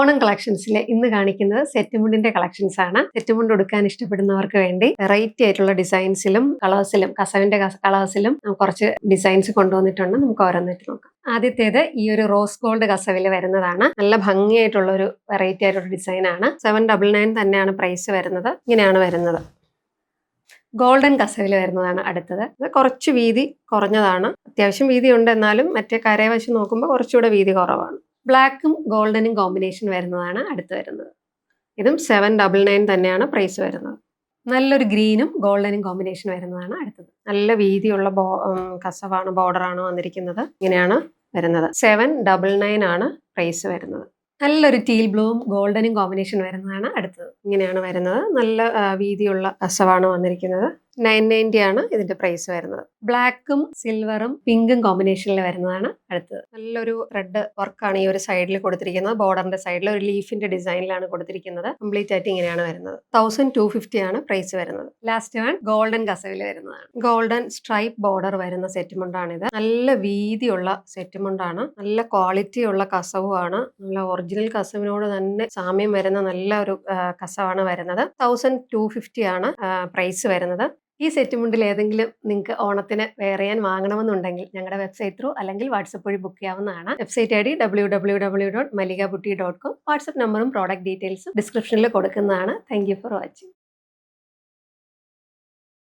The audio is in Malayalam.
ഓണം കളക്ഷൻസിൽ ഇന്ന് കാണിക്കുന്നത് സെറ്റുമുണ്ടിന്റെ കളക്ഷൻസ് ആണ്. സെറ്റുമുണ്ട് ഉടുക്കാൻ ഇഷ്ടപ്പെടുന്നവർക്ക് വേണ്ടി വെറൈറ്റി ആയിട്ടുള്ള ഡിസൈൻസിലും കളേഴ്സിലും കസവിന്റെ കളേഴ്സിലും കുറച്ച് ഡിസൈൻസ് കൊണ്ടുവന്നിട്ടുണ്ട്. നമുക്ക് ഓരോന്നിട്ട് നോക്കാം. ആദ്യത്തേത് ഈ ഒരു റോസ് ഗോൾഡ് കസവിൽ വരുന്നതാണ്. നല്ല ഭംഗിയായിട്ടുള്ള ഒരു വെറൈറ്റി ആയിട്ടുള്ള ഡിസൈൻ ആണ്. സെവൻ ഡബിൾ നയൻ തന്നെയാണ് പ്രൈസ് വരുന്നത്. ഇങ്ങനെയാണ് വരുന്നത്. ഗോൾഡൻ കസവിൽ വരുന്നതാണ് അടുത്തത്. ഇത് കുറച്ച് വീതി കുറഞ്ഞതാണ്. അത്യാവശ്യം വീതി ഉണ്ട് എന്നാലും മറ്റേ കരയെ വശം നോക്കുമ്പോൾ കുറച്ചുകൂടെ വീതി കുറവാണ്. ബ്ലാക്കും ഗോൾഡനും കോമ്പിനേഷൻ വരുന്നതാണ് അടുത്ത് വരുന്നത്. ഇതും സെവൻ ഡബിൾ നയൻ തന്നെയാണ് പ്രൈസ് വരുന്നത്. നല്ലൊരു ഗ്രീനും ഗോൾഡനും കോമ്പിനേഷൻ വരുന്നതാണ് അടുത്തത്. നല്ല വീതിയുള്ള ബോ കസവാണ് ബോർഡറാണ് വന്നിരിക്കുന്നത്. ഇങ്ങനെയാണ് വരുന്നത്. സെവൻ ഡബിൾ നയൻ ആണ് പ്രൈസ് വരുന്നത്. നല്ലൊരു ടീൽ ബ്ലൂവും ഗോൾഡനും കോമ്പിനേഷൻ വരുന്നതാണ് അടുത്തത്. ഇങ്ങനെയാണ് വരുന്നത്. നല്ല വീതിയുള്ള കസവാണ് വന്നിരിക്കുന്നത്. നയൻ നയന്റി ആണ് ഇതിന്റെ പ്രൈസ് വരുന്നത്. ബ്ലാക്കും സിൽവറും പിങ്കും കോമ്പിനേഷനിൽ വരുന്നതാണ് അടുത്തത്. നല്ലൊരു റെഡ് വർക്കാണ് ഈ ഒരു സൈഡിൽ കൊടുത്തിരിക്കുന്നത്. ബോർഡറിന്റെ സൈഡിൽ ഒരു ലീഫിന്റെ ഡിസൈനിലാണ് കൊടുത്തിരിക്കുന്നത്. കംപ്ലീറ്റ് ആയിട്ട് ഇങ്ങനെയാണ് വരുന്നത്. തൗസൻഡ് ടു ഫിഫ്റ്റി ആണ് പ്രൈസ് വരുന്നത്. ലാസ്റ്റ് വൺ ഗോൾഡൻ കസവിൽ വരുന്നതാണ്. ഗോൾഡൻ സ്ട്രൈപ്പ് ബോർഡർ വരുന്ന സെറ്റുമുണ്ടാണിത്. നല്ല വീതിയുള്ള സെറ്റുമുണ്ടാണ്. നല്ല ക്വാളിറ്റി ഉള്ള കസവുമാണ്. നല്ല ഒറിജിനൽ കസവിനോട് തന്നെ സാമ്യം വരുന്ന നല്ല ഒരു കസവാണ് വരുന്നത്. തൗസൻഡ് ടു ഫിഫ്റ്റി ആണ് പ്രൈസ് വരുന്നത്. ഈ സെറ്റ് മുണ്ടിൽ ഏതെങ്കിലും നിങ്ങൾക്ക് ഓണത്തിന് വേറെ ചെയ്യാൻ വാങ്ങണമെന്നുണ്ടെങ്കിൽ ഞങ്ങളുടെ വെബ്സൈറ്റ് ത്രൂ അല്ലെങ്കിൽ വാട്സപ്പ് വഴി ബുക്ക് ചെയ്യാവുന്നതാണ്. Website I D W W W dot Malika buti dot com WhatsApp നമ്പറും പ്രോഡക്റ്റ് ഡീറ്റെയിൽസും ഡിസ്ക്രിപ്ഷനിൽ കൊടുക്കുന്നതാണ്. Thank you for watching